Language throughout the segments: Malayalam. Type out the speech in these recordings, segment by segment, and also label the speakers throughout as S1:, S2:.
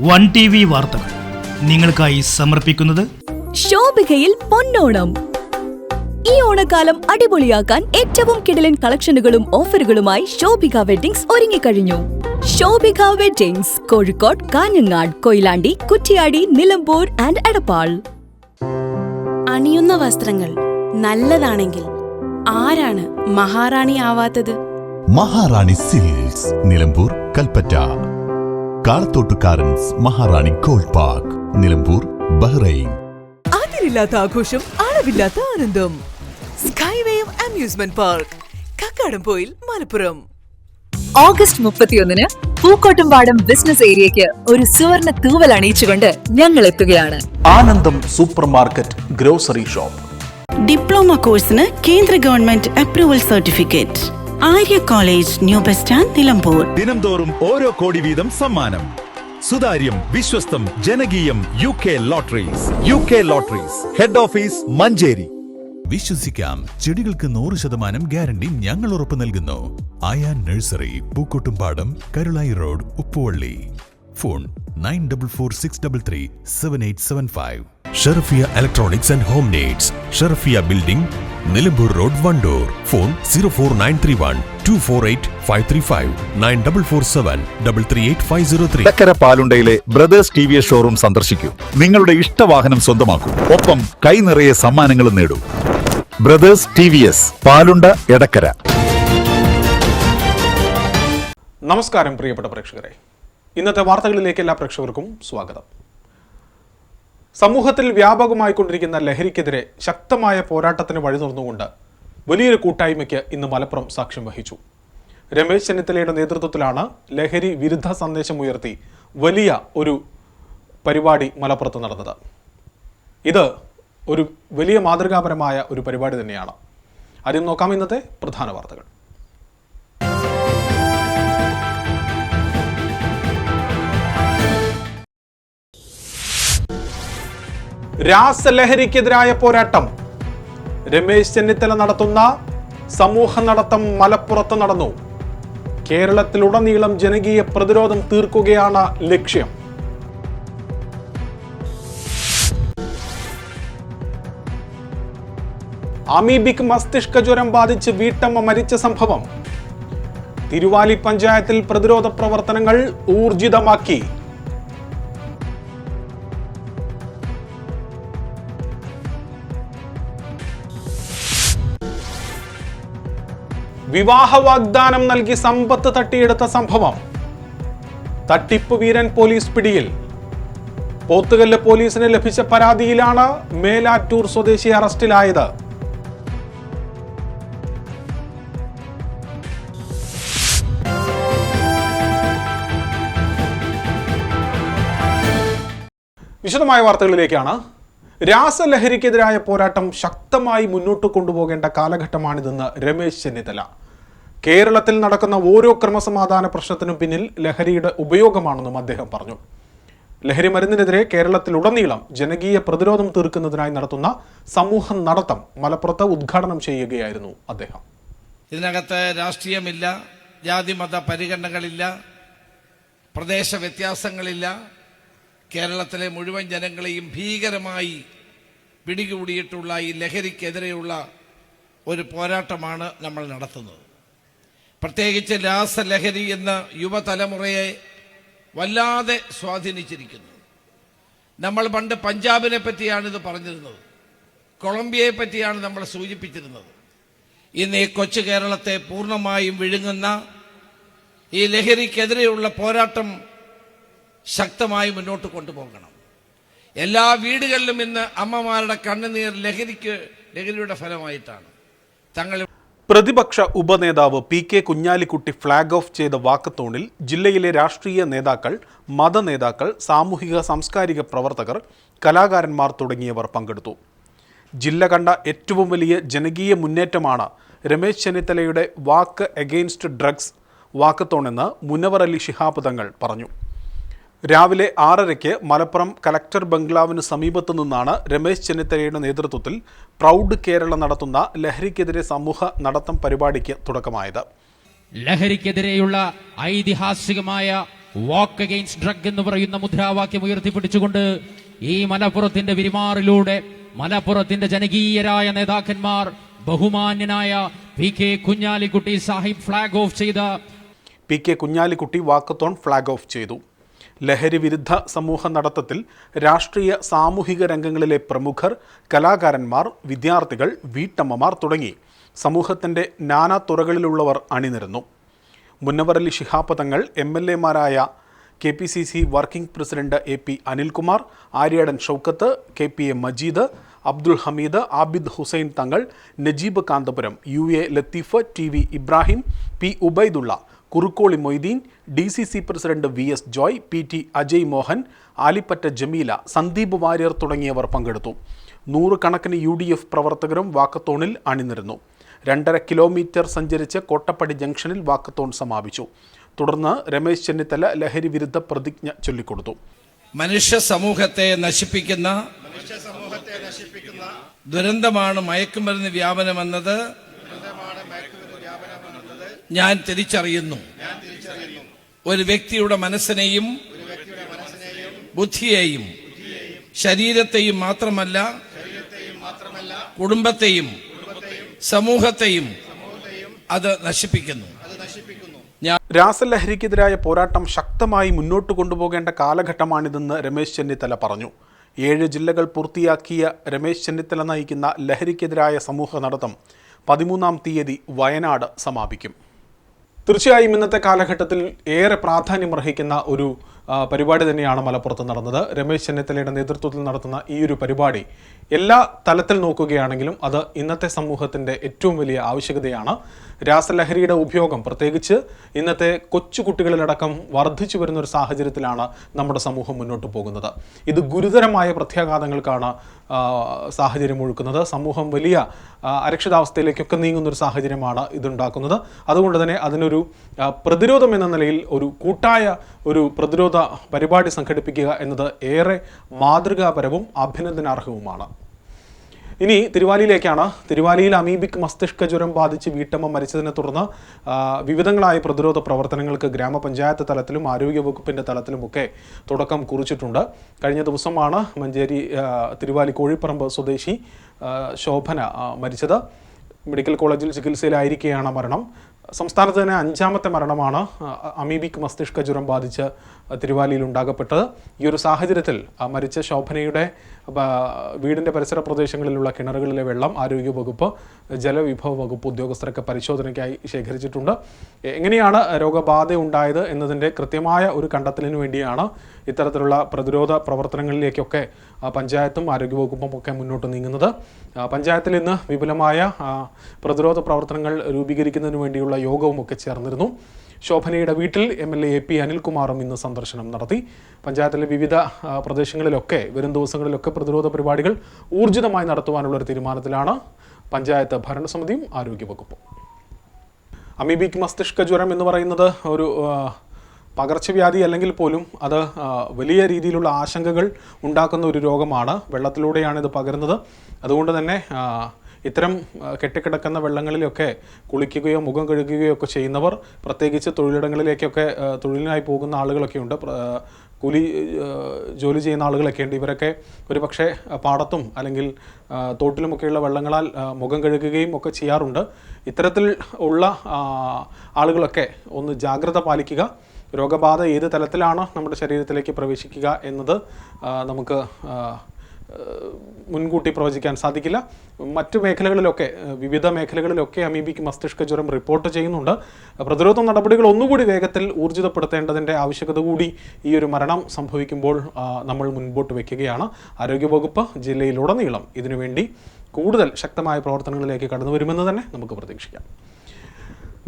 S1: വൺ ടി വി വാർത്തകൾ നിങ്ങൾക്കായി സമർപ്പിക്കുന്നത്
S2: ശോഭികയിൽ പൊന്നോണം. ഈ ഓണക്കാലം അടിപൊളിയാക്കാൻ ഏറ്റവും കിടലൻ കളക്ഷനുകളും ഓഫറുകളുമായി ശോഭിക വെഡിങ്സ് ഒരുങ്ങിക്കഴിഞ്ഞു. Shobhika weddings Kozhikode Kanhangad Koyilandy Kuttiady Nilambur and Edappal.
S3: അണിയുന്ന വസ്ത്രങ്ങൾ നല്ലതാണെങ്കിൽ ആരാണ് മഹാറാണി ആവാത്തത്?
S4: Maharani silks Nilambur Kalpetta. Kalathottukarans Maharani gold park Nilambur Bahrain.
S5: അതിരില്ലാത്ത ആഘോഷം അളവില്ലാത്ത ആനന്ദം. സ്കൈവേയും amusement park Kakkadampoyil Malappuram.
S6: August മുപ്പത്തിയൊന്നിന് പൂക്കോട്ടുംപാടം ബിസിനസ് ഏരിയയ്ക്ക് ഒരു സുവർണ തൂവൽ അണിയിച്ചുകൊണ്ട് ഞങ്ങൾ എത്തുകയാണ്
S7: Anandam super market grocery shop.
S3: Diploma കോഴ്സിന് കേന്ദ്ര government approval certificate. Arya college new bus stand Nilambur.
S8: ദിനംതോറും ഓരോ കോടി വീതം സമ്മാനം. സുതാര്യം വിശ്വസ്തം ജനകീയം U K lotteries. U K lotteries. Head office Manjeri.
S4: വിശ്വസിക്കാം. ചെടികൾക്ക് നൂറ് ശതമാനം ഗ്യാരണ്ടി ഞങ്ങൾ ഉറപ്പു നൽകുന്നു. Aaya nursery Pookkottumpadam Karulai road Uppuvalli. Phone nine double four six double three seven eight seven five. Sherafiya electronics and home needs. Sherafiya building Nilambur road Wandoor. Phone zero four nine three one two four eight five three five nine double four seven double three eight five zero three
S8: ചക്കര പാലുണ്ടയിലെ brothers T V S showroom സന്ദർശിക്കൂ. നിങ്ങളുടെ ഇഷ്ടവാഹനം സ്വന്തമാക്കൂ. ഒപ്പം കൈ നിറയെ സമ്മാനങ്ങളും നേടൂ. Brothers T V S Palunda Edakkara.
S7: നമസ്കാരം പ്രിയപ്പെട്ട പ്രേക്ഷകരെ. ഇന്നത്തെ വാർത്തകളിലേക്ക് എല്ലാ പ്രേക്ഷകർക്കും സ്വാഗതം. സമൂഹത്തിൽ വ്യാപകമായിക്കൊണ്ടിരിക്കുന്ന ലഹരിക്കെതിരെ ശക്തമായ പോരാട്ടത്തിന് വഴി തുറന്നുകൊണ്ട് വലിയൊരു കൂട്ടായ്മയ്ക്ക് ഇന്ന് മലപ്പുറം സാക്ഷ്യം വഹിച്ചു. രമേശ് ചെന്നിത്തലയുടെ നേതൃത്വത്തിലാണ് ലഹരി വിരുദ്ധ സന്ദേശം ഉയർത്തി വലിയ ഒരു പരിപാടി മലപ്പുറത്ത് നടന്നത്. ഇത് ഒരു വലിയ മാതൃകാപരമായ ഒരു പരിപാടി തന്നെയാണ്. ആദ്യം നോക്കാം ഇന്നത്തെ പ്രധാന വാർത്തകൾ. രാസലഹരിക്കെതിരായ പോരാട്ടം. രമേശ് ചെന്നിത്തല നടത്തുന്ന സമൂഹ നടത്തം മലപ്പുറത്ത് നടന്നു. കേരളത്തിലുടനീളം ജനകീയ പ്രതിരോധം തീർക്കുകയാണ് ലക്ഷ്യം. അമീബിക് മസ്തിഷ്ക ജ്വരം ബാധിച്ച് വീട്ടമ്മ മരിച്ച സംഭവം. തിരുവാലി പഞ്ചായത്തിൽ പ്രതിരോധ പ്രവർത്തനങ്ങൾ ഊർജിതമാക്കി. വിവാഹ വാഗ്ദാനം നൽകി സമ്പത്ത് തട്ടിയെടുത്ത സംഭവം. തട്ടിപ്പ് വീരൻ പോലീസ് പിടിയിൽ. പോത്തുകല്ല് പോലീസിന് ലഭിച്ച പരാതിയിലാണ് മേലാറ്റൂർ സ്വദേശി അറസ്റ്റിലായത്. വിശദമായ വാർത്തകളിലേക്കാണ്. രാസലഹരിക്കെതിരായ പോരാട്ടം ശക്തമായി മുന്നോട്ട് കൊണ്ടുപോകേണ്ട കാലഘട്ടമാണിതെന്ന് രമേശ് ചെന്നിത്തല. കേരളത്തിൽ നടക്കുന്ന ഓരോ ക്രമസമാധാന പ്രശ്നത്തിനും പിന്നിൽ ലഹരിയുടെ ഉപയോഗമാണെന്നും അദ്ദേഹം പറഞ്ഞു. ലഹരി മരുന്നിനെതിരെ കേരളത്തിലുടനീളം ജനകീയ പ്രതിരോധം തീർക്കുന്നതിനായി നടത്തുന്ന സമൂഹ നടത്തം മലപ്പുറത്ത് ഉദ്ഘാടനം ചെയ്യുകയായിരുന്നു അദ്ദേഹം.
S9: ഇതിനകത്ത് രാഷ്ട്രീയമില്ല ജാതിമത പരിഗണനകളില്ല പ്രദേശ വ്യത്യാസങ്ങളില്ല. കേരളത്തിലെ മുഴുവൻ ജനങ്ങളെയും ഭീകരമായി പിടികൂടിയിട്ടുള്ള ഈ ലഹരിക്കെതിരെയുള്ള ഒരു പോരാട്ടമാണ് നമ്മൾ നടത്തുന്നത്. പ്രത്യേകിച്ച് രാസലഹരി എന്ന യുവതലമുറയെ വല്ലാതെ സ്വാധീനിച്ചിരിക്കുന്നു. നമ്മൾ പണ്ട് പഞ്ചാബിനെ പറ്റിയാണ് ഇത് പറഞ്ഞിരുന്നത്. കൊളംബിയയെ പറ്റിയാണ് നമ്മൾ സൂചിപ്പിച്ചിരുന്നത്. ഇന്ന് ഈ കൊച്ചു കേരളത്തെ പൂർണമായും വിഴുങ്ങുന്ന ഈ ലഹരിക്കെതിരെയുള്ള പോരാട്ടം ശക്തമായി മുന്നോട്ട് കൊണ്ടുപോകണം. എല്ലാ വീടുകളിലും ഇന്ന് അമ്മമാരുടെ കണ്ണുനീർ ലഹരിക്ക് ലഹരിയുടെ ഫലമായിട്ടാണ്. തങ്ങൾ
S7: പ്രതിപക്ഷ ഉപനേതാവ് P K Kunhalikutty flag off ചെയ്ത വാക്കത്തോണിൽ ജില്ലയിലെ രാഷ്ട്രീയ നേതാക്കൾ മതനേതാക്കൾ സാമൂഹിക സാംസ്കാരിക പ്രവർത്തകർ കലാകാരന്മാർ തുടങ്ങിയവർ പങ്കെടുത്തു. ജില്ല കണ്ട ഏറ്റവും വലിയ ജനകീയ മുന്നേറ്റമാണ് രമേശ് ചെന്നിത്തലയുടെ വാക്ക് എഗെയിൻസ്റ്റ് ഡ്രഗ്സ് വാക്കത്തോണെന്ന് മുനവർ അലി ശിഹാബ് തങ്ങൾ പറഞ്ഞു. രാവിലെ ആറരയ്ക്ക് മലപ്പുറം കലക്ടർ ബംഗ്ലാവിന് സമീപത്തു നിന്നാണ് രമേശ് ചെന്നിത്തലയുടെ നേതൃത്വത്തിൽ പ്രൗഡ് കേരള നടത്തുന്ന ലഹരിക്കെതിരെ സമൂഹ നടത്തം പരിപാടിക്ക് തുടക്കമായത്.
S10: ലഹരിക്കെതിരെയുള്ള ഐതിഹാസികമായ വാക്ക് അഗെയിൻസ്റ്റ് ഡ്രഗ് എന്ന് പറയുന്ന മുദ്രാവാക്യം ഉയർത്തിപ്പിടിച്ചുകൊണ്ട് ഈ മലപ്പുറത്തിന്റെ വിരിമാറിലൂടെ മലപ്പുറത്തിന്റെ ജനകീയരായ നേതാക്കന്മാർ ബഹുമാന്യനായ P K Kunhalikutty Sahib flag off ചെയ്ത
S7: P K Kunhalikutty walkathon flag off ചെയ്തു. ലഹരി വിരുദ്ധ സമൂഹ നടത്തത്തിൽ രാഷ്ട്രീയ സാമൂഹിക രംഗങ്ങളിലെ പ്രമുഖർ കലാകാരന്മാർ വിദ്യാർത്ഥികൾ വീട്ടമ്മമാർ തുടങ്ങി സമൂഹത്തിന്റെ നാനാ തുറകളിലുള്ളവർ അണിനിരന്നു. Munavvarali Shihab Thangal M L എമാരായ K P C C working president A P Anilkumar Aryadan Shoukath K P A Majeed Abdul Hameed Abid Hussain Thangal Najeeb Kanthapuram U A Latheef T V Ibrahim P Ubaidulla Kurukkoli Moideen D C C president V S Joy P T Ajay Mohan Alipatta Jameela Sandeep Warrier തുടങ്ങിയവർ പങ്കെടുത്തു. നൂറുകണക്കിന് യു ഡി എഫ് പ്രവർത്തകരും വാക്കത്തോണിൽ അണിനിരുന്നു. രണ്ടര കിലോമീറ്റർ സഞ്ചരിച്ച് കോട്ടപ്പടി ജംഗ്ഷനിൽ വാക്കത്തോൺ സമാപിച്ചു. തുടർന്ന് രമേശ് ചെന്നിത്തല ലഹരി വിരുദ്ധ പ്രതിജ്ഞ ചൊല്ലിക്കൊടുത്തു.
S9: മനുഷ്യ സമൂഹത്തെ നശിപ്പിക്കുന്ന ദുരന്തമാണ് മയക്കുമരുന്ന് വ്യാപനമെന്നത്. ഞാൻ തിരിച്ചറിയുന്നു. ഒരു വ്യക്തിയുടെ മനസ്സിനെയും ബുദ്ധിയെയും ശരീരത്തെയും മാത്രമല്ല കുടുംബത്തെയും സമൂഹത്തെയും അത് നശിപ്പിക്കുന്നു.
S7: രാസലഹരിക്കെതിരായ പോരാട്ടം ശക്തമായി മുന്നോട്ട് കൊണ്ടുപോകേണ്ട കാലഘട്ടമാണിതെന്ന് രമേശ് ചെന്നിത്തല പറഞ്ഞു. ഏഴ് ജില്ലകൾ പൂർത്തിയാക്കിയ രമേശ് ചെന്നിത്തല നയിക്കുന്ന ലഹരിക്കെതിരായ സമൂഹ നടത്തം പതിമൂന്നാം തീയതി വയനാട് സമാപിക്കും. തീർച്ചയായും ഇന്നത്തെ കാലഘട്ടത്തിൽ ഏറെ പ്രാധാന്യമർഹിക്കുന്ന ഒരു പരിപാടി തന്നെയാണ് മലപ്പുറത്ത് നടന്നത്. രമേശ് ചെന്നിത്തലയുടെ നേതൃത്വത്തിൽ നടത്തുന്ന ഈ ഒരു പരിപാടി എല്ലാ തലത്തിൽ നോക്കുകയാണെങ്കിലും അത് ഇന്നത്തെ സമൂഹത്തിന്റെ ഏറ്റവും വലിയ ആവശ്യകതയാണ്. രാസലഹരിയുടെ ഉപയോഗം പ്രത്യേകിച്ച് ഇന്നത്തെ കൊച്ചുകുട്ടികളിലടക്കം വർദ്ധിച്ചു വരുന്ന ഒരു സാഹചര്യത്തിലാണ് നമ്മുടെ സമൂഹം മുന്നോട്ട് പോകുന്നത്. ഇത് ഗുരുതരമായ പ്രത്യാഘാതങ്ങൾക്കാണ് സാഹചര്യം ഒഴുക്കുന്നത്. സമൂഹം വലിയ അരക്ഷിതാവസ്ഥയിലേക്കൊക്കെ നീങ്ങുന്ന ഒരു സാഹചര്യമാണ് ഇതുണ്ടാക്കുന്നത്. അതുകൊണ്ട് തന്നെ അതിനൊരു പ്രതിരോധം എന്ന നിലയിൽ ഒരു കൂട്ടായ ഒരു പ്രതിരോധ പരിപാടി സംഘടിപ്പിക്കുക എന്നത് ഏറെ മാതൃകാപരവും അഭിനന്ദനാർഹവുമാണ്. ഇനി തിരുവാലിയിലേക്കാണ്. തിരുവാലിയിൽ അമീബിക് മസ്തിഷ്ക ജ്വരം ബാധിച്ച് വീട്ടമ്മ മരിച്ചതിനെ തുടർന്ന് വിവിധങ്ങളായ പ്രതിരോധ പ്രവർത്തനങ്ങൾക്ക് ഗ്രാമപഞ്ചായത്ത് തലത്തിലും ആരോഗ്യവകുപ്പിന്റെ തലത്തിലുമൊക്കെ തുടക്കം കുറിച്ചിട്ടുണ്ട്. കഴിഞ്ഞ ദിവസമാണ് മഞ്ചേരി തിരുവാലി കോഴിപ്പറമ്പ് സ്വദേശി ശോഭന മരിച്ചത്. മെഡിക്കൽ കോളേജിൽ ചികിത്സയിലായിരിക്കെയാണ് മരണം. സംസ്ഥാനത്ത് തന്നെ അഞ്ചാമത്തെ മരണമാണ് അമീബിക് മസ്തിഷ്ക ജ്വരം ബാധിച്ച് തിരുവാലിയിൽ ഉണ്ടാകപ്പെട്ടത്. ഈ ഒരു സാഹചര്യത്തിൽ മരിച്ച ശോഭനയുടെ വീടിന്റെ പരിസര പ്രദേശങ്ങളിലുള്ള കിണറുകളിലെ വെള്ളം ആരോഗ്യ വകുപ്പ് ജലവിഭവ വകുപ്പ് ഉദ്യോഗസ്ഥരൊക്കെ പരിശോധനയ്ക്കായി ശേഖരിച്ചിട്ടുണ്ട്. എങ്ങനെയാണ് രോഗബാധ ഉണ്ടായത് എന്നതിന്റെ കൃത്യമായ ഒരു കണ്ടെത്തലിന് വേണ്ടിയാണ് ഇത്തരത്തിലുള്ള പ്രതിരോധ പ്രവർത്തനങ്ങളിലേക്കൊക്കെ പഞ്ചായത്തും ആരോഗ്യവകുപ്പും ഒക്കെ മുന്നോട്ട് നീങ്ങുന്നത്. പഞ്ചായത്തിൽ ഇന്ന് വിപുലമായ പ്രതിരോധ പ്രവർത്തനങ്ങൾ രൂപീകരിക്കുന്നതിന് വേണ്ടിയുള്ള യോഗവും ഒക്കെ ചേർന്നിരുന്നു. ശോഭനയുടെ വീട്ടിൽ എം എൽ എ പി അനിൽകുമാറും ഇന്ന് സന്ദർശനം നടത്തി. പഞ്ചായത്തിലെ വിവിധ പ്രദേശങ്ങളിലൊക്കെ വരും ദിവസങ്ങളിലൊക്കെ പ്രതിരോധ പരിപാടികൾ ഊർജിതമായി നടത്തുവാനുള്ള ഒരു തീരുമാനത്തിലാണ് പഞ്ചായത്ത് ഭരണസമിതിയും ആരോഗ്യവകുപ്പും. അമീബിക് മസ്തിഷ്ക ജ്വരം എന്ന് പറയുന്നത് ഒരു പകർച്ചവ്യാധി അല്ലെങ്കിൽ പോലും അത് വലിയ രീതിയിലുള്ള ആശങ്കകൾ ഉണ്ടാക്കുന്ന ഒരു രോഗമാണ്. വെള്ളത്തിലൂടെയാണ് ഇത് പകരുന്നത്. അതുകൊണ്ട് തന്നെ ഇത്തരം കെട്ടിക്കിടക്കുന്ന വെള്ളങ്ങളിലൊക്കെ കുളിക്കുകയോ മുഖം കഴുകുകയോ ഒക്കെ ചെയ്യുന്നവർ പ്രത്യേകിച്ച് തൊഴിലിടങ്ങളിലേക്കൊക്കെ തൊഴിലിനായി പോകുന്ന ആളുകളൊക്കെ ഉണ്ട്. കൂലി ജോലി ചെയ്യുന്ന ആളുകളൊക്കെ ഉണ്ട്. ഇവരൊക്കെ ഒരു പക്ഷേ പാടത്തും അല്ലെങ്കിൽ തോട്ടിലുമൊക്കെയുള്ള വെള്ളങ്ങളാൽ മുഖം കഴുകുകയും ഒക്കെ ചെയ്യാറുണ്ട്. ഇത്തരത്തിൽ ഉള്ള ആളുകളൊക്കെ ഒന്ന് ജാഗ്രത പാലിക്കുക. രോഗബാധ ഏത് തലത്തിലാണ് നമ്മുടെ ശരീരത്തിലേക്ക് പ്രവേശിക്കുക എന്നത് നമുക്ക് മുൻകൂട്ടി പ്രവചിക്കാൻ സാധിക്കില്ല. മറ്റു മേഖലകളിലൊക്കെ വിവിധ മേഖലകളിലൊക്കെ അമീബിക്ക് മസ്തിഷ്ക ജ്വരം റിപ്പോർട്ട് ചെയ്യുന്നുണ്ട്. പ്രതിരോധ നടപടികൾ ഒന്നുകൂടി വേഗത്തിൽ ഊർജിതപ്പെടുത്തേണ്ടതിന്റെ ആവശ്യകത കൂടി ഈ ഒരു മരണം സംഭവിക്കുമ്പോൾ നമ്മൾ മുൻപോട്ട് വയ്ക്കുകയാണ് ആരോഗ്യവകുപ്പ് ജില്ലയിലുടനീളം ഇതിനുവേണ്ടി കൂടുതൽ ശക്തമായ പ്രവർത്തനങ്ങളിലേക്ക് കടന്നു വരുമെന്ന് തന്നെ നമുക്ക് പ്രതീക്ഷിക്കാം.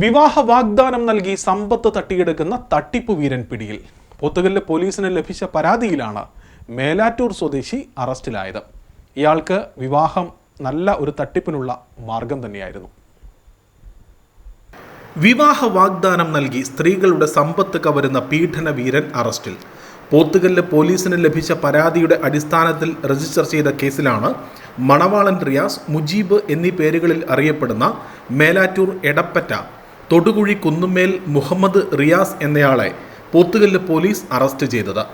S7: വിവാഹ വാഗ്ദാനം നൽകി സമ്പത്ത് തട്ടിയെടുക്കുന്ന തട്ടിപ്പ് വീരൻ പിടിയിൽ. പോത്തുകല്ല് പോലീസിന് ലഭിച്ച പരാതിയിലാണ് മേലാറ്റൂർ സ്വദേശി അറസ്റ്റിലായത്. ഇയാൾക്ക് വിവാഹം നല്ല ഒരു തട്ടിപ്പിനുള്ള മാർഗം തന്നെയായിരുന്നു. വിവാഹ വാഗ്ദാനം നൽകി സ്ത്രീകളുടെ സമ്പത്ത് കവരുന്ന പീഡന വീരൻ അറസ്റ്റിൽ. പോത്തുകല്ല് പോലീസിന് ലഭിച്ച പരാതിയുടെ അടിസ്ഥാനത്തിൽ രജിസ്റ്റർ ചെയ്ത കേസിലാണ് മണവാളൻ റിയാസ് മുജീബ് എന്നീ പേരുകളിൽ അറിയപ്പെടുന്ന മേലാറ്റൂർ എടപ്പറ്റ തൊടുകുഴി കുന്നുമേൽ മുഹമ്മദ് റിയാസ് എന്നയാളെ പോത്തുകല്ല് പോലീസ് അറസ്റ്റ് ചെയ്തത്.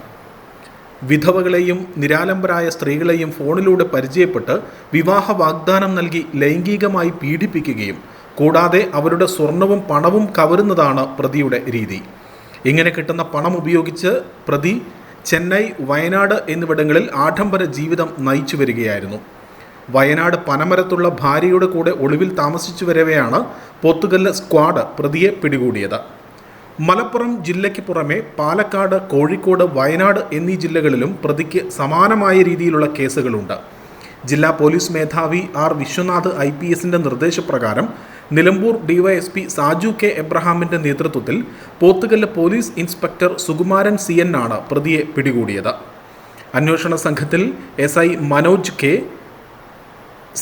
S7: വിധവകളെയും നിരാലംബരായ സ്ത്രീകളെയും ഫോണിലൂടെ പരിചയപ്പെട്ട് വിവാഹ വാഗ്ദാനം നൽകി ലൈംഗികമായി പീഡിപ്പിക്കുകയും കൂടാതെ അവരുടെ സ്വർണവും പണവും കവരുന്നതാണ് പ്രതിയുടെ രീതി. ഇങ്ങനെ കിട്ടുന്ന പണം ഉപയോഗിച്ച് പ്രതി ചെന്നൈ വയനാട് എന്നിവിടങ്ങളിൽ ആഡംബര ജീവിതം നയിച്ചു വരികയായിരുന്നു. വയനാട് പനമരത്തുള്ള ഭാര്യയുടെ കൂടെ ഒളിവിൽ താമസിച്ചു വരവെയാണ് പോത്തുകല്ല് സ്ക്വാഡ് പ്രതിയെ പിടികൂടിയത്. മലപ്പുറം ജില്ലയ്ക്ക് പുറമെ പാലക്കാട് കോഴിക്കോട് വയനാട് എന്നീ ജില്ലകളിലും പ്രതിക്ക് സമാനമായ രീതിയിലുള്ള കേസുകളുണ്ട്. ജില്ലാ പോലീസ് മേധാവി ആർ വിശ്വനാഥ് ഐ പി എസിന്റെ നിർദ്ദേശപ്രകാരം നിലമ്പൂർ ഡിവൈഎസ്പി സാജു കെ എബ്രഹാമിന്റെ നേതൃത്വത്തിൽ Pothukal police inspector Sukumaran C N ആണ് പ്രതിയെ പിടികൂടിയത്. അന്വേഷണ സംഘത്തിൽ S I Manoj K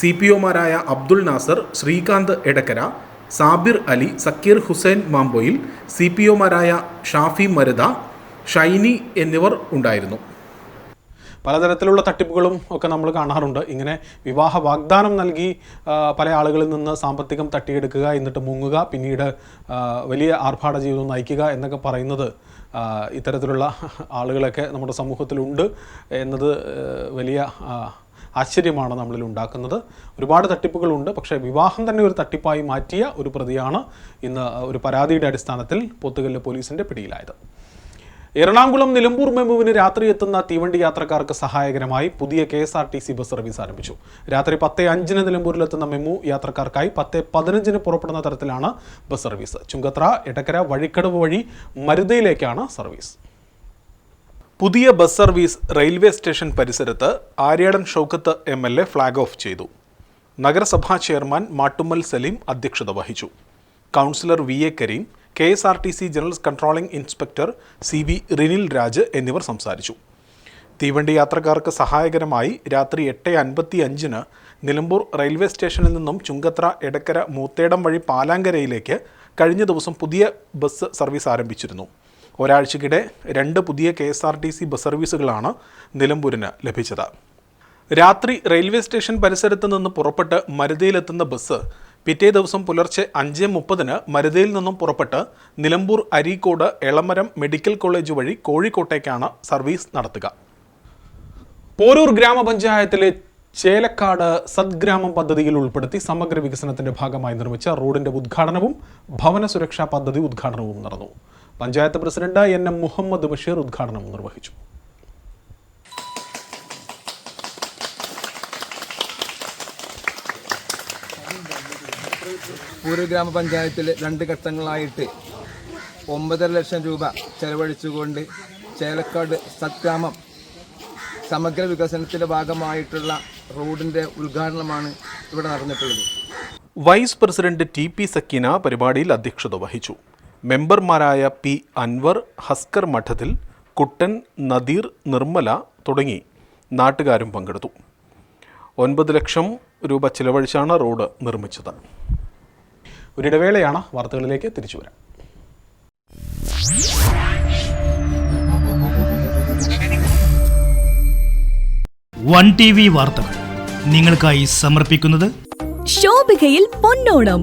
S7: C P ഒമാരായ Abdul Nasar Srikanth Edakkara Sabir Ali Zakir Hussain മാമ്പോയിൽ C P ഒമാരായ ഷാഫി മരുത ഷൈനി എന്നിവർ ഉണ്ടായിരുന്നു. പലതരത്തിലുള്ള തട്ടിപ്പുകളും ഒക്കെ നമ്മൾ കാണാറുണ്ട്. ഇങ്ങനെ വിവാഹ വാഗ്ദാനം നൽകി പല ആളുകളിൽ നിന്ന് സാമ്പത്തികം തട്ടിയെടുക്കുക എന്നിട്ട് മുങ്ങുക പിന്നീട് വലിയ ആർഭാട ജീവിതം നയിക്കുക എന്നൊക്കെ പറയുന്നത് ഇത്തരത്തിലുള്ള ആളുകളൊക്കെ നമ്മുടെ സമൂഹത്തിലുണ്ട് എന്നത് വലിയ ആശ്ചര്യമാണ് നമ്മളിൽ ഉണ്ടാക്കുന്നത്. ഒരുപാട് തട്ടിപ്പുകളുണ്ട്. പക്ഷേ വിവാഹം തന്നെ ഒരു തട്ടിപ്പായി മാറ്റിയ ഒരു പ്രതിയാണ് ഇന്ന് ഒരു പരാതിയുടെ അടിസ്ഥാനത്തിൽ പോത്തുകല്ല് പോലീസിന്റെ പിടിയിലായത്. എറണാകുളം നിലമ്പൂർ മെമുവിന് രാത്രി എത്തുന്ന തീവണ്ടി യാത്രക്കാർക്ക് സഹായകരമായി പുതിയ K S R T C bus service ആരംഭിച്ചു. രാത്രി പത്ത് അഞ്ചിന് നിലമ്പൂരിലെത്തുന്ന മെമു യാത്രക്കാർക്കായി പത്ത് പതിനഞ്ചിന് പുറപ്പെടുന്ന തരത്തിലാണ് ബസ് സർവീസ്. ചുങ്കത്ര എടക്കര വഴിക്കടവ് വഴി മരുതയിലേക്കാണ് സർവീസ്. പുതിയ ബസ് സർവീസ് റെയിൽവേ സ്റ്റേഷൻ പരിസരത്ത് Aryadan Shoukath M L A flag off ചെയ്തു. നഗരസഭാ ചെയർമാൻ മാട്ടുമ്മൽ സലീം അധ്യക്ഷത വഹിച്ചു. Councillor V A Kareem K S R T C general controlling inspector C V Rinil Raj എന്നിവർ സംസാരിച്ചു. തീവണ്ടി യാത്രക്കാർക്ക് സഹായകരമായി രാത്രി എട്ട് അൻപത്തി അഞ്ചിന് നിലമ്പൂർ റെയിൽവേ സ്റ്റേഷനിൽ നിന്നും ചുങ്കത്ര എടക്കര മൂത്തേടം വഴി പാലാങ്കരയിലേക്ക് കഴിഞ്ഞ ദിവസം പുതിയ ബസ് സർവീസ് ആരംഭിച്ചിരുന്നു. ഒരാഴ്ചക്കിടെ രണ്ട് പുതിയ K S R T C bus സർവീസുകളാണ് നിലമ്പൂരിന് ലഭിച്ചത്. രാത്രി റെയിൽവേ സ്റ്റേഷൻ പരിസരത്ത് നിന്ന് പുറപ്പെട്ട് മരുതയിലെത്തുന്ന ബസ് പിറ്റേ ദിവസം പുലർച്ചെ അഞ്ച് മുപ്പതിന് മരുതയിൽ നിന്നും പുറപ്പെട്ട് നിലമ്പൂർ അരീക്കോട് എളമരം മെഡിക്കൽ കോളേജ് വഴി കോഴിക്കോട്ടേക്കാണ് സർവീസ് നടത്തുക. പോരൂർ ഗ്രാമപഞ്ചായത്തിലെ ചേലക്കാട് സദ്ഗ്രാമം പദ്ധതിയിൽ ഉൾപ്പെടുത്തി സമഗ്ര വികസനത്തിന്റെ ഭാഗമായി നിർമ്മിച്ച റോഡിന്റെ ഉദ്ഘാടനവും ഭവന സുരക്ഷാ പദ്ധതി ഉദ്ഘാടനവും നടന്നു. Panchayat president N M Muhammad Basheer ഉദ്ഘാടനം നിർവഹിച്ചു.
S11: പൂരൂർ ഗ്രാമപഞ്ചായത്തിൽ രണ്ട് ഘട്ടങ്ങളായിട്ട് ഒമ്പതര ലക്ഷം രൂപ ചെലവഴിച്ചുകൊണ്ട് ചേലക്കാട് സത്ഗ്രാമം സമഗ്ര വികസനത്തിന്റെ ഭാഗമായിട്ടുള്ള റോഡിന്റെ ഉദ്ഘാടനമാണ് ഇവിടെ നടന്നിട്ടുള്ളത്.
S7: Vice president T P Sakeena പരിപാടിയിൽ അധ്യക്ഷത വഹിച്ചു. മെമ്പർമാരായ പി അൻവർ ഹസ്കർ മഠത്തിൽ കുട്ടൻ നദീർ നിർമ്മല തുടങ്ങി നാട്ടുകാരും പങ്കെടുത്തു. ഒൻപത് ലക്ഷം രൂപ ചിലവഴിച്ചാണ് റോഡ് നിർമ്മിച്ചത്. ഒരിടവേളയാണ് വാർത്തകളിലേക്ക് തിരിച്ചു വരാം.
S1: വൺ ടി വി വാർത്തകൾ നിങ്ങൾക്കായി സമർപ്പിക്കുന്നത്
S2: ശോഭികയിൽ പൊന്നോണം.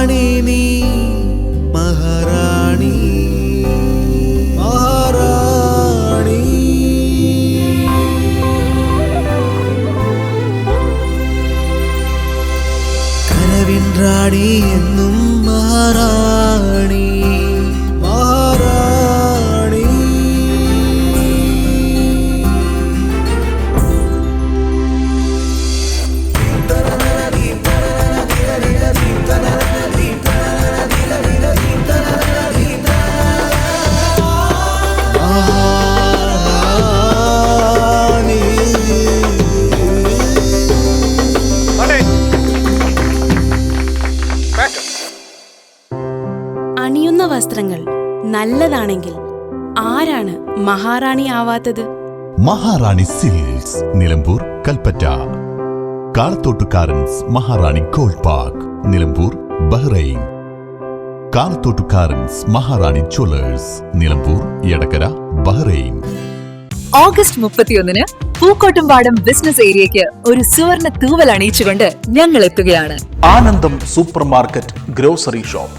S11: ராணி நீ மகாராணி.
S1: மகாராணி. கனவின் ராணி என்னும் மகாராணி മഹാറാണി
S12: ആവാത്തത്?
S4: Maharani silks Nilambur Kalpetta. Kalathottukarans Maharani gold park Nilambur Bahrain. കാളത്തോട്ടുകാരൻസ് Maharani jewellers Nilambur Edakkara Bahrain.
S6: August മുപ്പത്തിയൊന്നിന് പൂക്കോട്ടുംപാടം ബിസിനസ് ഏരിയയ്ക്ക് ഒരു സുവർണ തൂവൽ അണിയിച്ചുകൊണ്ട് ഞങ്ങൾ എത്തുകയാണ്
S13: Anandam super market grocery shop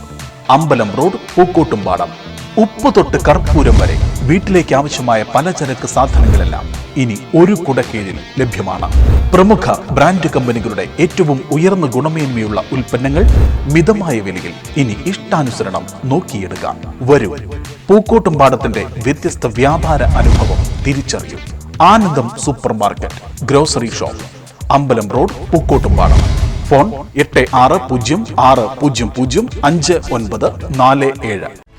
S13: അമ്പലം റോഡ് പൂക്കോട്ടുംപാടം. ഉപ്പ് തൊട്ട് കർപ്പൂരം വരെ. വീട്ടിലേക്ക് ആവശ്യമായ പലചരക്ക് സാധനങ്ങളെല്ലാം ഇനി ഒരു കുടക്കീഴിൽ ലഭ്യമാണ്. പ്രമുഖ ബ്രാൻഡ് കമ്പനികളുടെ ഏറ്റവും ഉയർന്ന ഗുണമേന്മയുള്ള ഉൽപ്പന്നങ്ങൾ മിതമായ വിലയിൽ ഇനി ഇഷ്ടാനുസരണം നോക്കിയെടുക്കാം. വരൂ. പൂക്കോട്ടുംപാടത്തിന്റെ വ്യത്യസ്ത വ്യാപാര അനുഭവം തിരിച്ചറിയൂ. Anandam super market grocery shop അമ്പലം റോഡ് പൂക്കോട്ടുംപാടം. ഫോൺ എട്ട് ആറ് പൂജ്യം ആറ് പൂജ്യം പൂജ്യം അഞ്ച് ഒൻപത് നാല് ഏഴ്.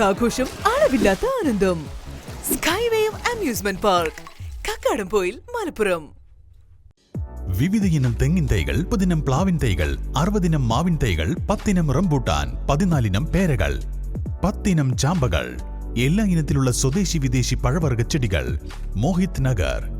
S5: ആഘോഷം അളവില്ലാത്ത ആനന്ദം. Skyway amusement park Kakkadampoyil Malappuram.
S4: വിവിധ ഇനം തെങ്ങിൻ തൈകൾ മുപ്പതിനം പ്ലാവിൻ തൈകൾ അറുപതിനം മാവിൻ തൈകൾ പത്തിനം റംബൂട്ടാൻ പതിനാലിനം പേരകൾ പത്തിനം ചാമ്പകൾ എല്ലാ ഇനത്തിലുള്ള സ്വദേശി വിദേശി പഴവർഗ ചെടികൾ മോഹിത് നഗർ.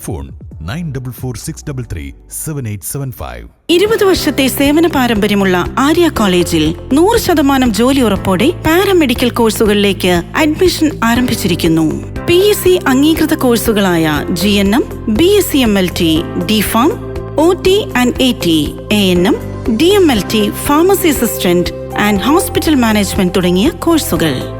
S4: Phone
S3: ഇരുപത് വർഷത്തെ സേവന പാരമ്പര്യമുള്ള ആര്യ കോളേജിൽ നൂറ് ശതമാനം ജോലി ഉറപ്പോടെ പാരാമെഡിക്കൽ കോഴ്സുകളിലേക്ക് അഡ്മിഷൻ ആരംഭിച്ചിരിക്കുന്നു. പി എസ് സി അംഗീകൃത കോഴ്സുകളായ G N M B S C M L T D pharm O T and A T A N M D M L T pharmacy assistant and hospital management തുടങ്ങിയ കോഴ്സുകൾ.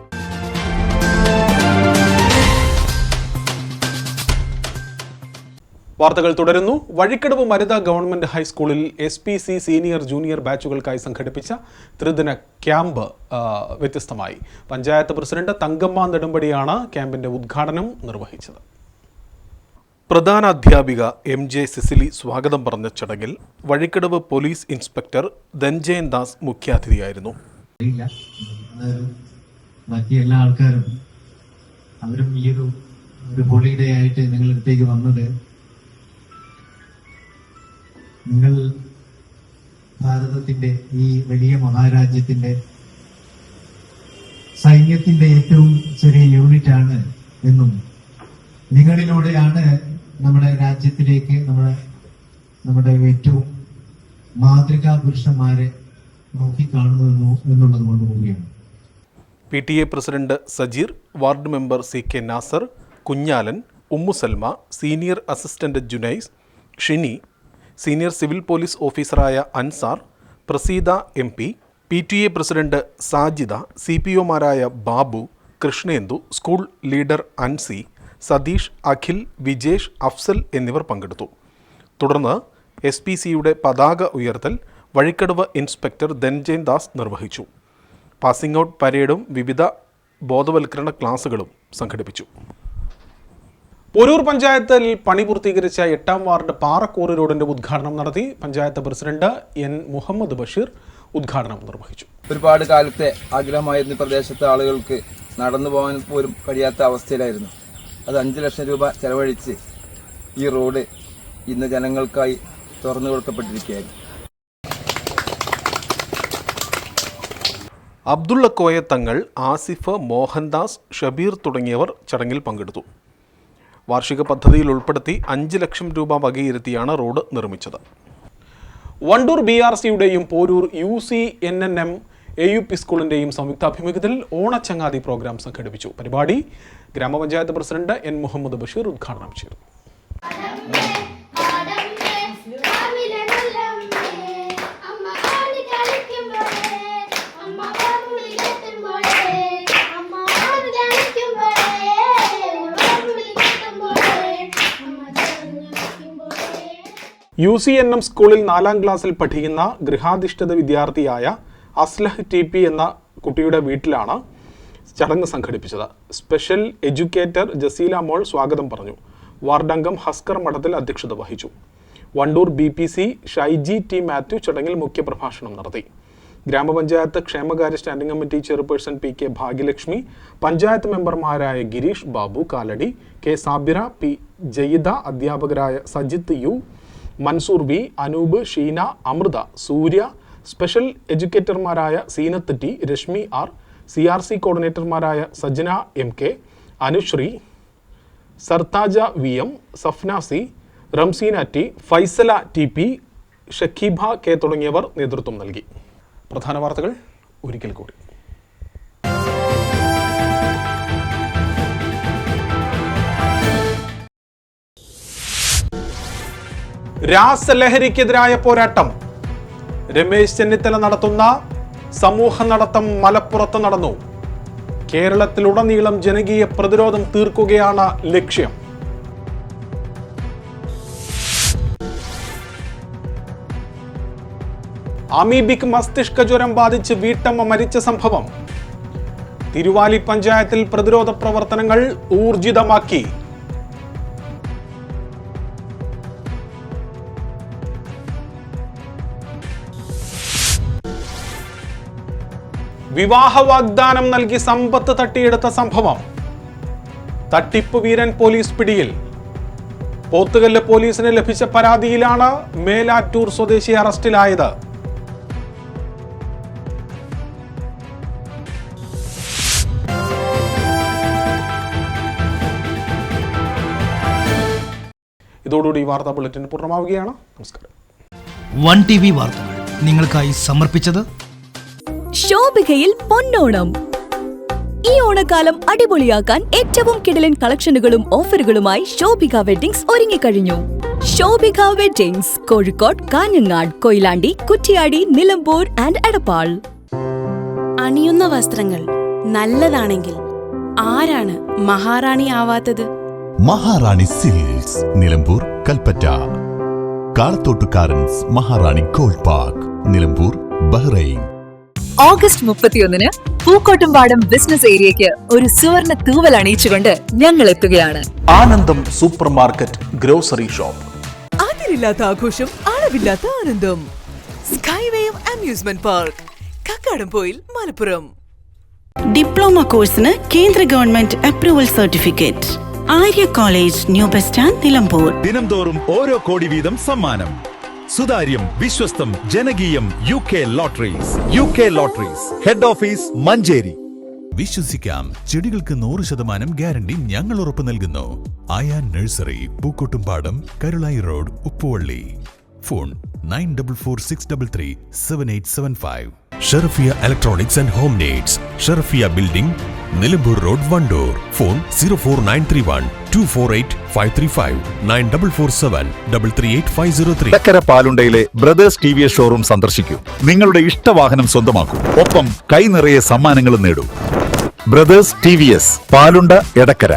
S7: വാർത്തകൾ തുടരുന്നു. വഴിക്കടവ് മരുത ഗവൺമെന്റ് ഹൈസ്കൂളിൽ S P C senior junior ബാച്ചുകൾക്കായി സംഘടിപ്പിച്ച ത്രിദിന ക്യാമ്പ് വ്യത്യസ്തമായി. പഞ്ചായത്ത് പ്രസിഡന്റ് തങ്കമ്മ നെടുമ്പടിയാണ് ക്യാമ്പിന്റെ ഉദ്ഘാടനം നിർവഹിച്ചത്. പ്രധാന അധ്യാപിക എം ജെ സിസിലി സ്വാഗതം പറഞ്ഞ ചടങ്ങിൽ വഴിക്കടവ് പോലീസ് ഇൻസ്പെക്ടർ ധൻജയൻ ദാസ് മുഖ്യാതിഥിയായിരുന്നു.
S14: ബാക്കി എല്ലാ ആൾക്കാരും അവരും ഈ ഒരു ഹോളിഡേ ആയിട്ട് നിങ്ങളുടെ അടുത്തേക്ക് വന്നത് നിങ്ങൾ ഭാരതത്തിന്റെ ഈ വലിയ മഹാരാജ്യത്തിന്റെ സൈന്യത്തിന്റെ ഏറ്റവും ചെറിയ യൂണിറ്റ് ആണ് എന്നും നിങ്ങളിലൂടെയാണ് നമ്മുടെ രാജ്യത്തിലേക്ക് നമ്മുടെ നമ്മുടെ ഏറ്റവും മാതൃകാ പുരുഷന്മാരെ നോക്കിക്കാണുന്നു എന്നുള്ളത് കൊണ്ടുപോവുകയാണ്
S7: P T A president Sajeer ward member C K Nasar Kunhalan Ummusalma senior assistant Junais Shini senior civil police ഓഫീസറായ Ansar Praseetha M P P T A president Sajida C P ഒമാരായ Babu Krishnendu school leader Ansi Satheesh Akhil Vijesh Afsal എന്നിവർ പങ്കെടുത്തു. തുടർന്ന് എസ് പി സിയുടെ പതാക ഉയർത്തൽ വഴിക്കടവ് ഇൻസ്പെക്ടർ ധൻജയൻ ദാസ് നിർവഹിച്ചു. പാസിംഗ് ഔട്ട് പരേഡും വിവിധ ബോധവൽക്കരണ ക്ലാസുകളും സംഘടിപ്പിച്ചു. പൊരൂർ പഞ്ചായത്തിൽ പണി പൂർത്തീകരിച്ച എട്ടാം വാർഡ് പാറക്കോറ് റോഡിന്റെ ഉദ്ഘാടനം നടത്തി പഞ്ചായത്ത് പ്രസിഡന്റ് എൻ മുഹമ്മദ് ബഷീർ ഉദ്ഘാടനം നിർവഹിച്ചു.
S15: ഒരുപാട് കാലത്തെ ആഗ്രഹമായിരുന്നു പ്രദേശത്തെ ആളുകൾക്ക് നടന്നു പോകാൻ പോലും കഴിയാത്ത അവസ്ഥയിലായിരുന്നു. അത് അഞ്ച് ലക്ഷം രൂപ ചെലവഴിച്ച് ഈ റോഡ് ഇന്ന് ജനങ്ങൾക്കായി തുറന്നു കൊടുക്കപ്പെട്ടിരിക്കുകയായിരുന്നു.
S7: അബ്ദുള്ള കോയ തങ്ങൾ ആസിഫ് മോഹൻദാസ് ഷബീർ തുടങ്ങിയവർ ചടങ്ങിൽ പങ്കെടുത്തു. വാർഷിക പദ്ധതിയിൽ ഉൾപ്പെടുത്തി അഞ്ച് ലക്ഷം രൂപ വകയിരുത്തിയാണ് റോഡ് നിർമ്മിച്ചത്. Wandoor B R സിയുടെയും Poroor U C N N M A U P സ്കൂളിന്റെയും സംയുക്താഭിമുഖ്യത്തിൽ ഓണച്ചങ്ങാതി പ്രോഗ്രാം സംഘടിപ്പിച്ചു. പരിപാടി ഗ്രാമപഞ്ചായത്ത് പ്രസിഡന്റ് എൻ മുഹമ്മദ് ബഷീർ ഉദ്ഘാടനം ചെയ്തു. യു സി എൻ എം സ്കൂളിൽ നാലാം ക്ലാസ്സിൽ പഠിക്കുന്ന ഗൃഹാധിഷ്ഠിത വിദ്യാർത്ഥിയായ അസ്ലഹ് ടി പി എന്ന കുട്ടിയുടെ വീട്ടിലാണ് ചടങ്ങ് സംഘടിപ്പിച്ചത്. സ്പെഷ്യൽ എഡ്യൂക്കേറ്റർ ജസീല മോൾ സ്വാഗതം പറഞ്ഞു. വാർഡംഗം ഹസ്കർ മഠത്തിൽ അധ്യക്ഷത വഹിച്ചു. Wandoor B P C Shaiji T Mathew ചടങ്ങിൽ മുഖ്യപ്രഭാഷണം നടത്തി. ഗ്രാമപഞ്ചായത്ത് ക്ഷേമകാര്യ standing committee chairperson P K Bhagyalakshmi panchayat മെമ്പർമാരായ ഗിരീഷ് ബാബു കാലടി കെ സാബിറ പി ജയിദ അധ്യാപകരായ Sajith U Mansoor B Anoop Sheena Amritha Surya special എഡ്യൂക്കേറ്റർമാരായ Zeenath T Rashmi R C R C കോർഡിനേറ്റർമാരായ Sajana M K Anusree Sartaja V M Safna C Ramseena T Faisala T P Shakeeba K തുടങ്ങിയവർ നേതൃത്വം നൽകി. പ്രധാന വാർത്തകൾ ഒരിക്കൽ കൂടി. രാസലഹരിക്കെതിരായ പോരാട്ടം. രമേശ് ചെന്നിത്തല നടത്തുന്ന സമൂഹ നടത്തം മലപ്പുറത്ത് നടന്നു. കേരളത്തിലുടനീളം ജനകീയ പ്രതിരോധം തീർക്കുകയാണ് ലക്ഷ്യം. അമീബിക് മസ്തിഷ്ക ജ്വരം ബാധിച്ച് വീട്ടമ്മ മരിച്ച സംഭവം. തിരുവാലി പഞ്ചായത്തിൽ പ്രതിരോധ പ്രവർത്തനങ്ങൾ ഊർജിതമാക്കി. വിവാഹ വാഗ്ദാനം നൽകി സമ്പത്ത് തട്ടിയെടുത്ത സംഭവം. തട്ടിപ്പ് വീരൻ പോലീസ് പിടിയിൽ. പോത്തുകല്ല് പോലീസിന് ലഭിച്ച പരാതിയിലാണ് മേലാറ്റൂർ സ്വദേശി അറസ്റ്റിലായത്. ഇതോടുകൂടി ഈ വാർത്താ ബുള്ളറ്റിൻ പൂർണമാവുകയാണ്. നമസ്കാരം.
S1: വൺ ടി വി വാർത്തകൾ നിങ്ങൾക്കായി സമർപ്പിച്ചത്
S2: ശോഭികയിൽ പൊന്നോണം. ഈ ഓണക്കാലം അടിപൊളിയാക്കാൻ ഏറ്റവും കിടിലൻ കളക്ഷനുകളും ഓഫറുകളുമായി ശോഭിക വെഡിങ്സ് ഒരുങ്ങിക്കഴിഞ്ഞു. Shobhika weddings Kozhikode Kanhangad Koyilandy Kuttiady Nilambur and Edappal.
S12: അണിയുന്ന വസ്ത്രങ്ങൾ നല്ലതാണെങ്കിൽ ആരാണ് മഹാറാണി ആവാത്തത്?
S4: Maharani silks Nilambur Kalpetta. കാളത്തോട്ടുകാരൻസ് Maharani gold park Nilambur Bahrain.
S6: August മുപ്പത്തിയൊന്നിന് പൂക്കോട്ടുംപാടം ബിസിനസ് ഏരിയയ്ക്ക് ഒരു സുവർണ തൂവൽ അണിയിച്ചുകൊണ്ട് ഞങ്ങൾ എത്തുകയാണ്
S7: ആനന്ദം സൂപ്പർ മാർക്കറ്റ് ഗ്രോസറി ഷോപ്പ്.
S5: അതിരില്ലാത്ത ആഘോഷം അളവില്ലാത്ത ആനന്ദം. സ്കൈവേയും amusement park Kakkadampoyil Malappuram.
S3: Diploma കോഴ്സിന് കേന്ദ്ര government approval certificate Arya college new bus stand Nilambur.
S8: ദിനംതോറും ഓരോ കോടി വീതം സമ്മാനം. സുതാര്യം വിശ്വസ്തം ജനകീയം U K lotteries. U K lotteries. Head office Manjeri.
S4: വിശ്വസിക്കാം. ചെടികൾക്ക് നൂറ് ശതമാനം ഗ്യാരണ്ടി ഞങ്ങൾ ഉറപ്പു നൽകുന്നു. Aaya nursery Pookkottumpadam Karulai road Uppuvally. Phone nine double four six double three seven eight seven five. Sherafiya electronics and home needs. Sherafiya building Nilambur road Wandoor. Phone zero four nine three one two four eight five three five nine double four seven double three eight five zero three
S8: ചക്കര പാലുണ്ടയിലെ brothers T V S showroom സന്ദർശിക്കൂ. നിങ്ങളുടെ ഇഷ്ടവാഹനം സ്വന്തമാക്കൂ. ഒപ്പം കൈ നിറയെ സമ്മാനങ്ങളും നേടൂ. Brothers T V S Palunda Edakkara.